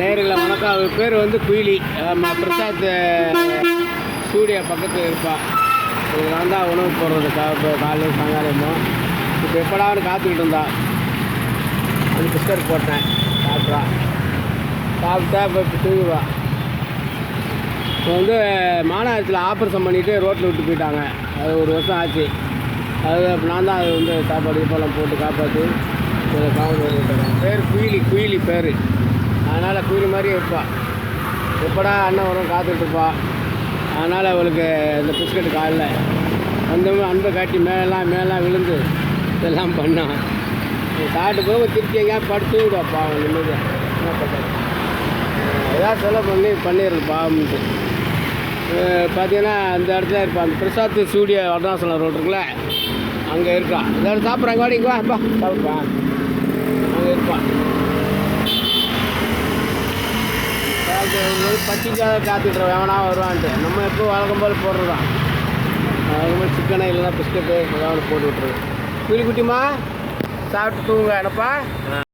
நேரில் வணக்கம். அவர் பேர் வந்து குயிலி. பிரசாத் ஸ்டூடியோ பக்கத்தில் இருப்பாள் இதில் வந்தால் உணவு போடுறது கா இப்போ காலையில் சாயங்காலமும் இப்போ எப்படான்னு காத்துக்கிட்டு இருந்தா. அது பிஸ்கட் போட்டேன். சாப்பிட்றா. சாப்பிட்டா இப்போ இப்போ தூங்குவா. இப்போ வந்து மாநகரத்தில் ஆப்ரேஷன் பண்ணிவிட்டு ரோட்டில் விட்டு போயிட்டாங்க. அது ஒரு வருஷம் ஆச்சு. அது நான் தான் அது வந்து சாப்பாடு இப்போலாம் போட்டு காப்பாற்றி காவல் பேர் குயிலி குயிலி பேர். அதனால் குயிலி மாதிரி இருப்பாள் எப்படா அண்ணன் வரும் காத்துட்ருப்பா அதனால் அவளுக்கு இந்த பிஸ்கட் காலில் அந்த அன்பை காட்டி மேலாம் மேலாம் விழுந்து இதெல்லாம் பண்ணான் சாப்பிட்டு போக திருப்பி எங்கேயா படுத்து விடுவாப்பா அவன் நிம்மதியாக என்ன பண்ணுறது ஏதாவது செலவு பண்ணி பண்ணிடுறப்பா அப்படின்ட்டு பார்த்தீங்கன்னா அந்த இடத்துல இருப்பான் அந்த பிரசாத் ஸ்டூடியோ வடநாசலம் ரோடு இருக்குல்ல அங்கே இருக்கான் எல்லோரும் சாப்பிட்றாங்க வாடி இங்க சாப்பிட்றான் அங்கே இருப்பான் அது பச்சிக்காக காத்துட்டு எவனா வருவான்ட்டு. நம்ம எப்போ வழக்கம் போல் போடுறது தான் சிக்கனை இல்லைன்னா பிஸ்கட்டு ஏதாவது போட்டு விட்ருது குட்டி குட்டிமா சாப்பிட்டு தூங்க என்னப்பா?